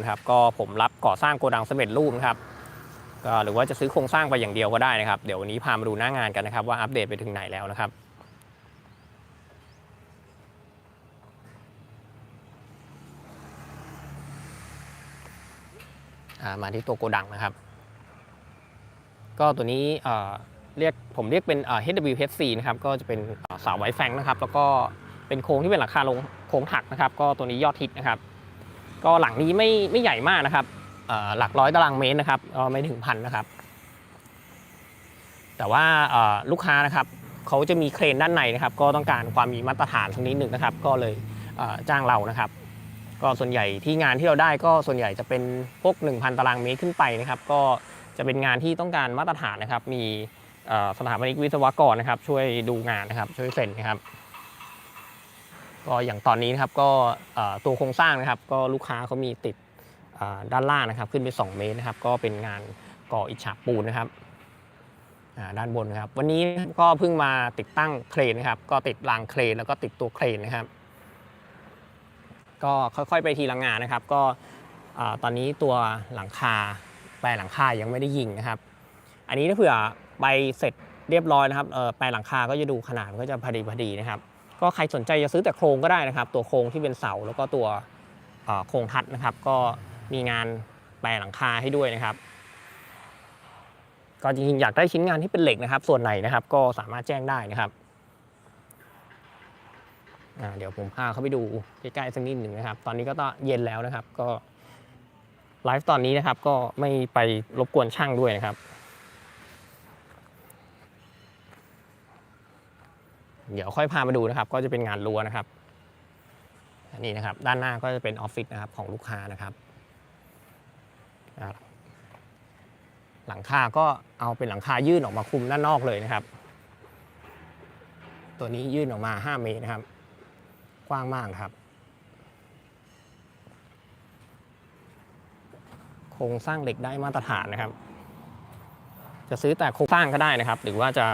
นะครับก็ผมรับก่อสร้างโกดังสำเร็จรูปนะครับก็หรือว่าจะซื้อโครงสร้างไปอย่างเดียวก็ได้นะครับ เดี๋ยววันนี้พามาดูหน้างานกันนะครับ ว่าอัปเดตไปถึงไหนแล้วนะครับมาที่ตัวโกดังนะครับ ก็ตัวนี้เอ่อเรียกผมเรียกเป็นเอ่อ HWHC นะครับก็จะเป็นเอ่อเสาไว้แฟงนะครับ แล้วก็เป็นโครงที่เป็นหลังคาลงโครงถักนะครับ ก็ตัวนี้ยอดฮิตนะครับ ก็หลังนี้ไม่ไม่ใหญ่มากนะครับหลักร้อยตารางเมตรนะครับก็ไม่ถึงพันนะครับ แต่ว่าลูกค้านะครับเขาจะมีเครนด้านในนะครับ ก็ต้องการความมีมาตรฐานสักนิดหนึ่งนะครับ ก็เลยเจ้างเรานะครับ ก็ส่วนใหญ่ที่งานที่เราได้ก็ส่วนใหญ่จะเป็นพวก 1,000 ตารางเมตรขึ้นไปนะครับ ก็จะเป็นงานที่ต้องการมาตรฐานนะครับ มีสถาปนิกวิศวกรนะครับ ช่วยดูงานนะครับ ช่วยเซ็นนะครับ ก็อย่างตอนนี้นะครับก็ตัวโครงสร้างนะครับ ก็ลูกค้าเขามีติดด้านล่างนะครับ ขึ้นไป 2 เมตรนะครับ ก็เป็นงานก่ออิฐฉาบปูนนะครับด้านบนนะครับ วันนี้ก็เพิ่งมาติดตั้งเครนนะครับ ก็ติดรางเครนแล้วก็ติดตัวเครนนะครับ ก็ค่อยๆไปทีละงานนะครับ ก็ตอนนี้ตัวหลังคาแปลหลังคายังไม่ได้ยิงนะครับ อันนี้ถ้าเผื่อไปเสร็จเรียบร้อยนะครับแปลหลังคาก็จะดูขนาดก็จะพอดีพอดีนะครับ ก็ใครสนใจจะซื้อแต่โครงก็ได้นะครับ ตัวโครงที่เป็นเสาแล้วก็ตัวโครงทัดนะครับ ก็มีงานแปลหลังคาให้ด้วยนะครับ ก็จริงๆอยากได้ชิ้นงานที่เป็นเหล็กนะครับ ส่วนไหนนะครับก็สามารถแจ้งได้นะครับเดี๋ยวผมพาเขาไปดูใกล้ๆสักนิดหนึ่งนะครับ ตอนนี้ก็ต้องเย็นแล้วนะครับ ก็ไลฟ์ตอนนี้นะครับ ก็ไม่ไปรบกวนช่างด้วยนะครับ เดี๋ยวค่อยพามาดูนะครับ ก็จะเป็นงานรั้วนะครับอันนี้นะครับ ด้านหน้าก็จะเป็นออฟฟิศนะครับของลูกค้านะครับ หลังคาก็เอาเป็นหลังคายื่นออกมาคุมด้านนอกเลยนะครับ ตัวนี้ยื่นออกมา 5 เมตรนะครับ กว้างมากครับ โครงสร้างเหล็กได้มาตรฐานนะครับ จะซื้อแต่โครงสร้างก็ได้นะครับ หรือว่าจะ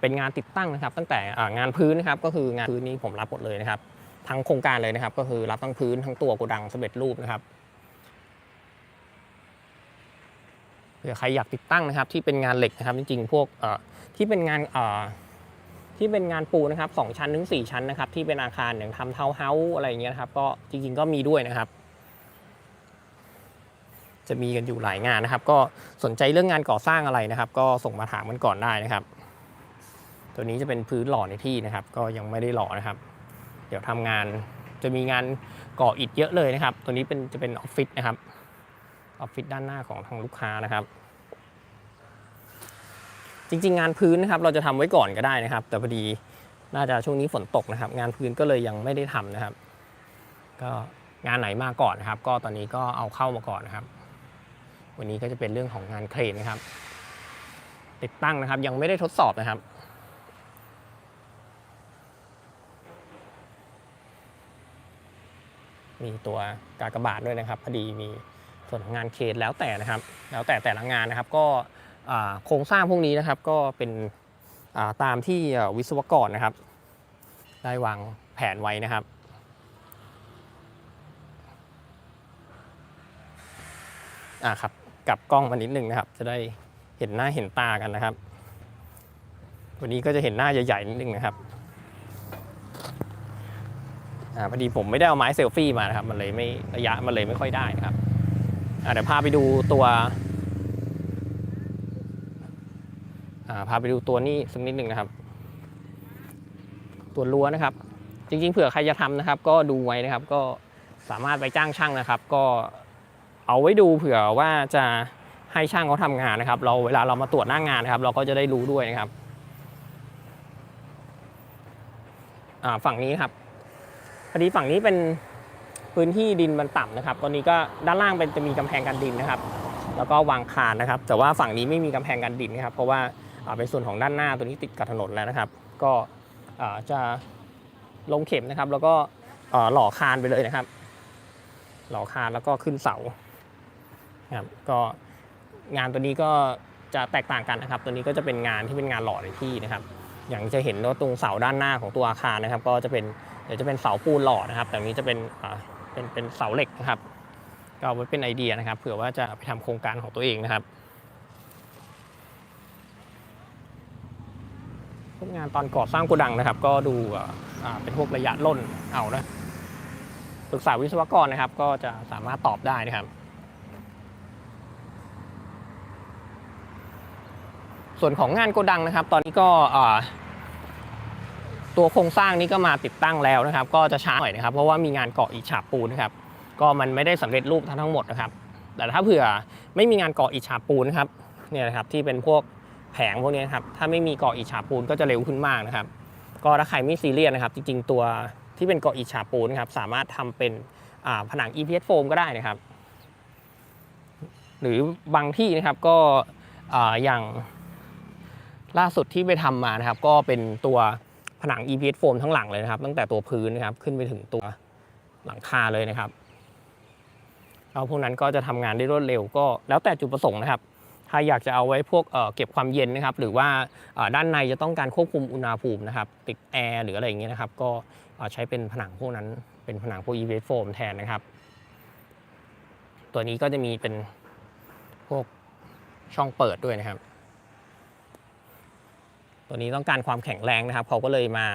เป็นงานติดตั้งนะครับ ตั้งแต่งานพื้นนะครับ ก็คืองานพื้นนี้ผมรับหมดเลยนะครับ ทั้งโครงการเลยนะครับ ก็คือรับทั้งพื้นทั้งตัวโกดังสำเร็จรูปนะครับเผื่อใครอยากติดตั้งนะครับ ที่เป็นงานเหล็กนะครับ จริงๆ พวกที่เป็นงานที่เป็นงานปูนะครับสองชั้นถึง4ชั้นนะครับ ที่เป็นอาคารอย่างทำเทาเฮาอะไรอย่างเงี้ยนะครับก็จริงๆก็มีด้วยนะครับ จะมีกันอยู่หลายงานนะครับ ก็สนใจเรื่องงานก่อสร้างอะไรนะครับ ก็ส่งมาถามกันก่อนได้นะครับ ตัวนี้จะเป็นพื้นหล่อในที่นะครับ ก็ยังไม่ได้หล่อนะครับ เดี๋ยวทำงานจะมีงานก่ออิฐเยอะเลยนะครับ ตัวนี้เป็นจะเป็นออฟฟิศนะครับออฟฟิศด้านหน้าของทางลูกค้านะครับ จริง ๆ งานพื้นนะครับเราจะทำไว้ก่อนก็ได้นะครับ แต่พอดีน่าจะช่วงนี้ฝนตกนะครับ งานพื้นก็เลยยังไม่ได้ทำนะครับ ก็งานไหนมาก่อนนะครับ ก็ตอนนี้ก็เอาเข้ามาก่อนนะครับ วันนี้ก็จะเป็นเรื่องของงานเครนนะครับ ติดตั้งนะครับยังไม่ได้ทดสอบนะครับ มีตัวกากบาทด้วยนะครับ พอดีมีส่วนของงานเครนแล้วแต่นะครับ แล้วแต่แต่ละงานนะครับ ก็โครงสร้างพวกนี้นะครับ ก็เป็นาตามที่วิศวกรนะครับ ได้วางแผนไว้นะครับอ่าครับกลับกล้องมานิดนึงนะครับ จะได้เห็นหน้าเห็นตากันนะครับ วันนี้ก็จะเห็นหน้าใหญ่ๆนิดนึงนะครับ อ่าพอดีผมไม่ได้เอาไม้เซลฟี่มานะครับ มันเลยไม่ระยะมันเลยไม่ค่อยได้นะครับอ่าเดี๋ยวพาไปดูตัวอ่าพาไปดูตัวนี้สักนิดหนึ่งนะครับ ตัวรั้วนะครับ จริงๆเผื่อใครจะทำนะครับ ก็ดูไว้นะครับ ก็สามารถไปจ้างช่างนะครับ ก็เอาไว้ดูเผื่อว่าจะให้ช่างเขาทำงานนะครับ เราเวลาเรามาตรวจหน้างงานนะครับ เราก็จะได้รู้ด้วยนะครับฝั่งนี้ครับ พอดีฝั่งนี้เป็นพื้นที่ดินมันต่ำนะครับ ตอนนี้ก็ด้านล่างเป็นจะมีกำแพงกันดินนะครับ แล้วก็วางคานนะครับ แต่ว่าฝั่งนี้ไม่มีกำแพงกันดินนะครับ เพราะว่าเป็นส่วนของด้านหน้าตัวนี้ติดกับถนนแล้วนะครับ ก็จะลงเข็มนะครับ แล้วก็หล่อคานไปเลยนะครับ หล่อคานแล้วก็ขึ้นเสาครับก็งานตัวนี้ก็จะแตกต่างกันนะครับ ตัวนี้ก็จะเป็นงานที่เป็นงานหล่อในที่นะครับ อย่างจะเห็นว่าตรงเสาด้านหน้าของตัวอาคารนะครับ ก็จะเป็นเดี๋ยวจะเป็นเสาปูนหล่อนะครับ แต่นี้จะเป็นเป็นเป็นเสาเหล็กนะครับ ก็เอาไว้เป็นไอเดียนะครับ เผื่อว่าจะไปทำโครงการของตัวเองนะครับพวกงานตอนก่อสร้างโกดังนะครับ ก็ดูเป็นพวกระยะล่นเอานะปรึกษาวิศวกรนะครับ ก็จะสามารถตอบได้นะครับ ส่วนของงานโกดังนะครับ ตอนนี้ก็ ตัวโครงสร้างนี้ก็มาติดตั้งแล้วนะครับ ก็จะช้าหน่อยนะครับ เพราะว่ามีงานเกาะอิฐฉาบปูนนะครับ ก็มันไม่ได้สำเร็จรูปทั้งหมดนะครับ แต่ถ้าเผื่อไม่มีงานเกาะอิฐฉาบปูนนะครับ เนี่ยนะครับที่เป็นพวกแผงพวกนี้นครับ ถ้าไม่มีเกาะอิฐฉาบปูนก็จะเร็วขึ้นมากนะครับ ก็ถ้าใครไม่ซีเรียสนะครับ จริงๆ ตัวที่เป็นเกาะอิฐฉาบปูนนะครับ สามารถทำเป็นผนัง EPS โฟมก็ได้นะครับ หรือบางที่นะครับก็ออย่างล่าสุดที่ไปทำมานะครับ ก็เป็นตัว ผนัง EPS โฟมทั้งหลังเลยนะครับ ตั้งแต่ตัวพื้นนะครับขึ้นไปถึงตัวหลังคาเลยนะครับแล้วพวกนั้นก็จะทำงานได้รวดเร็วก็แล้วแต่จุดประสงค์นะครับ ถ้าอยากจะเอาไว้พวกเเก็บความเย็นนะครับ หรือว่าด้านในจะต้องการควบคุมอุณหภูมินะครับ ติดแอร์หรืออะไรอย่างเงี้ยนะครับ ก็ใช้เป็นผนังพวกนั้น เป็นผนังพวก EVA โฟมแทนนะครับ ตัวนี้ก็จะมีเป็นพวกช่องเปิดด้วยนะครับ ตัวนี้ต้องการความแข็งแรงนะครับ เขาก็เลยมา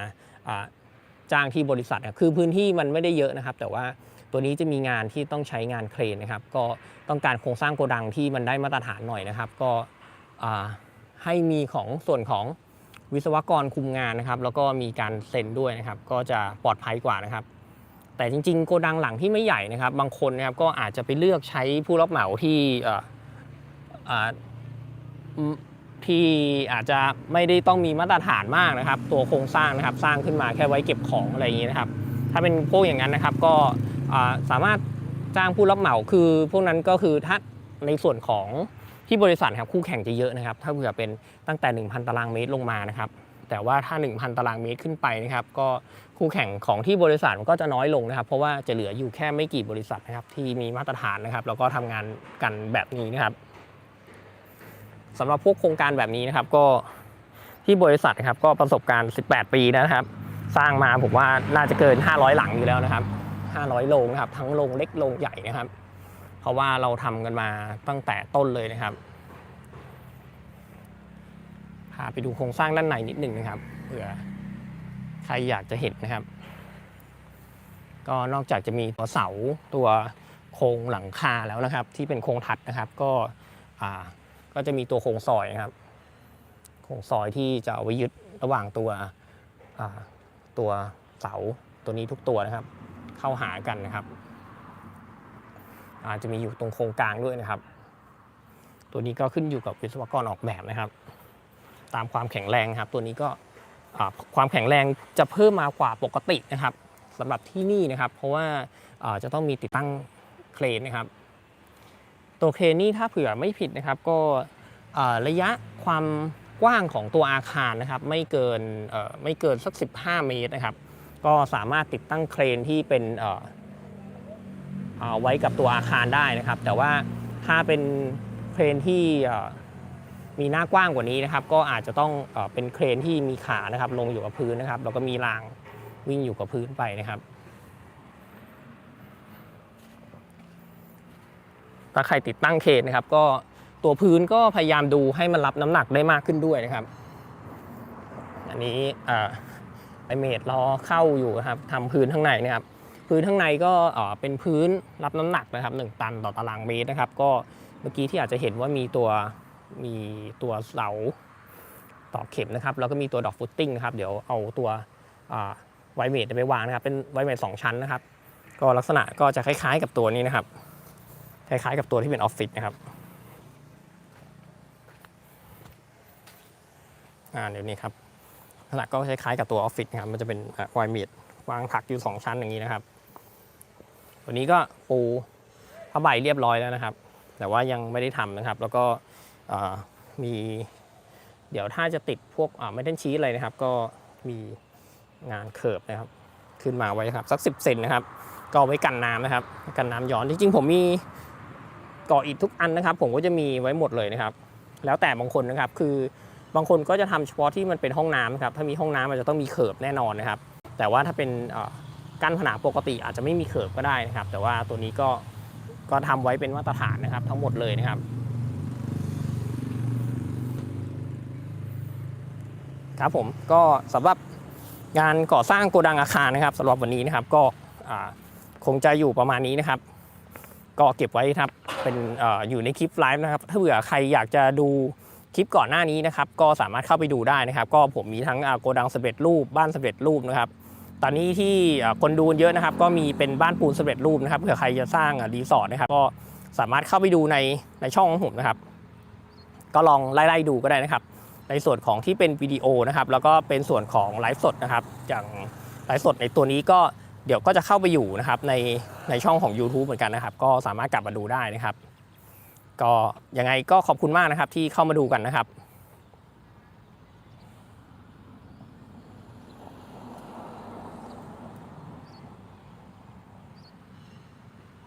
จ้างที่บริษัทคือพื้นที่มันไม่ได้เยอะนะครับ แต่ว่าตัวนี้จะมีงานที่ต้องใช้งานเครนนะครับ ก็ต้องการโครงสร้างโกดังที่มันได้มาตรฐานหน่อยนะครับ ก็ให้มีของส่วนของวิศวกรคุมงานนะครับ แล้วก็มีการเซ็นด้วยนะครับ ก็จะปลอดภัยกว่านะครับ แต่จริง ๆ โกดังหลังที่ไม่ใหญ่นะครับ บางคนนะครับก็อาจจะไปเลือกใช้ผู้รับเหมาที่ ที่อาจจะไม่ได้ต้องมีมาตรฐานมากนะครับ ตัวโครงสร้างนะครับสร้างขึ้นมาแค่ไว้เก็บของอะไรอย่างนี้นะครับ ถ้าเป็นพวกอย่างนั้นนะครับก็สามารถจ้างผู้รับเหมาคือพวกนั้นก็คือถ้าในส่วนของที่บริษัทครับคู่แข่งจะเยอะนะครับ ถ้าเผื่อเป็นตั้งแต่ 1,000 ตารางเมตรลงมานะครับ แต่ว่าถ้า 1,000 ตารางเมตรขึ้นไปนะครับ ก็คู่แข่งของที่บริษัทมันก็จะน้อยลงนะครับ เพราะว่าจะเหลืออยู่แค่ไม่กี่บริษัทนะครับที่มีมาตรฐานนะครับ แล้วก็ทำงานกันแบบนี้นะครับ สำหรับพวกโครงการแบบนี้นะครับก็ที่บริษัทครับก็ประสบการณ์ 18 ปีนะครับ สร้างมาผมว่าน่าจะเกิน 500 หลังอยู่แล้วนะครับ 500 โรงนะครับ ทั้งโรงเล็กโรงใหญ่นะครับ เพราะว่าเราทำกันมาตั้งแต่ต้นเลยนะครับพาไปดูโครงสร้างด้านในนิดหนึ่งนะครับเผื่อใครอยากจะเห็นนะครับ ก็นอกจากจะมีตัวเสาตัวโครงหลังคาแล้วนะครับ ที่เป็นโครงทัดนะครับ ก็อ่า ก็จะมีตัวโครงซอยครับ โครงซอยที่จะเอาไว้ยึดระหว่างตัวตัวเสาตัวนี้ทุกตัวนะครับ เข้าหากันนะครับอาจจะมีอยู่ตรงโครงกลางด้วยนะครับ ตัวนี้ก็ขึ้นอยู่กับวิศวกรออกแบบนะครับ ตามความแข็งแรงครับ ตัวนี้ก็ความแข็งแรงจะเพิ่มมากว่าปกตินะครับสำหรับที่นี่นะครับ เพราะว่าจะต้องมีติดตั้งเครนนะครับ ตัวเครนนี่ถ้าเผื่อไม่ผิดนะครับก็ระยะความกว้างของตัวอาคารนะครับไม่เกินไม่เกินสัก 15 เมตรนะครับก็สามารถติดตั้งเครนที่เป็นเอาไว้กับตัวอาคารได้นะครับ แต่ว่าถ้าเป็นเครนที่มีหน้ากว้างกว่านี้นะครับ ก็อาจจะต้องเป็นเครนที่มีขานะครับลงอยู่กับพื้นนะครับแล้วก็มีรางวิ่งอยู่กับพื้นไปนะครับ ถ้าใครติดตั้งเครนะครับก็ตัวพื้นก็พยายามดูให้มันรับน้ำหนักได้มากขึ้นด้วยนะครับ อันนี้ไอเมดรอเข้าอยู่นะครับทำพื้นข้างในนะครับ พื้นข้างในก็เป็นพื้นรับน้ำหนักนะครับ 1 ตันต่อตารางเมตรนะครับ ก็เมื่อกี้ที่อาจจะเห็นว่ามีตัวมีตัวเสาต่อเข็มนะครับแล้วก็มีตัวดอกฟุตติ้งนะครับเดี๋ยวเอาตัวไวเมดไปวางนะครับเป็นไวเมดสองชั้นนะครับ ก็ลักษณะก็จะคล้ายๆกับตัวนี้นะครับ คล้ายๆกับตัวที่เป็นออฟฟิศนะครับเดี๋ยวนี้ครับลักษณะก็คล้ายๆกับตัวออฟฟิศนะครับ มันจะเป็นวายเมีดวางถักอยู่ 2 ชั้นอย่างนี้นะครับ ตัวนี้ก็ปูผ้าใบเรียบร้อยแล้วนะครับ แต่ว่ายังไม่ได้ทำนะครับ แล้วก็มี เดี๋ยวถ้าจะติดพวกไม่เทนชีสอะไรนะครับ ก็มีงานเคิร์บนะครับ ขึ้นมาไว้ครับ สัก 10 เซนนะครับ ก็ไว้กันน้ำนะครับ กันน้ำย้อน จริงๆ ผมมี ก่ออิฐทุกอันนะครับ ผมก็จะมีไว้หมดเลยนะครับ แล้วแต่บางคนนะครับ คือบางคนก็จะทำเฉพาะที่มันเป็นห้องน้ำครับ ถ้ามีห้องน้ำมันจะต้องมีเขิบแน่นอนนะครับ แต่ว่าถ้าเป็นกั้นผนังปกติอาจจะไม่มีเขิบก็ได้นะครับ แต่ว่าตัวนี้ก็ก็ทำไว้เป็นมาตรฐานนะครับ ทั้งหมดเลยนะครับครับผมก็สำหรับงานก่อสร้างโกดังอาคารนะครับสำหรับวันนี้นะครับก็คงจะอยู่ประมาณนี้นะครับ ก็เก็บไว้ครับเป็นอยู่ในคลิปไลฟ์นะครับ ถ้าเผื่อใครอยากจะดูคลิปก่อนหน้านี้นะครับ ก็สามารถเข้าไปดูได้นะครับ ก็ผมมีทั้งโกดังสำเร็จรูป บ้านสำเร็จรูปนะครับ ตอนนี้ที่คนดูเยอะนะครับ ก็มีเป็นบ้านปูนสำเร็จรูปนะครับเผื่อใครจะสร้างรีสอร์ทนะครับ ก็สามารถเข้าไปดูในในช่องของผมนะครับ ก็ลองไล่ๆดูก็ได้นะครับ ในส่วนของที่เป็นวิดีโอนะครับ แล้วก็เป็นส่วนของไลฟ์สดนะครับ อย่างไลฟ์สดในตัวนี้ก็ เดี๋ยวก็จะเข้าไปอยู่นะครับในในช่องของ YouTube เหมือนกันนะครับ ก็สามารถกลับมาดูได้นะครับ ก็ยังไงก็ขอบคุณมากนะครับที่เข้ามาดูกันนะครับ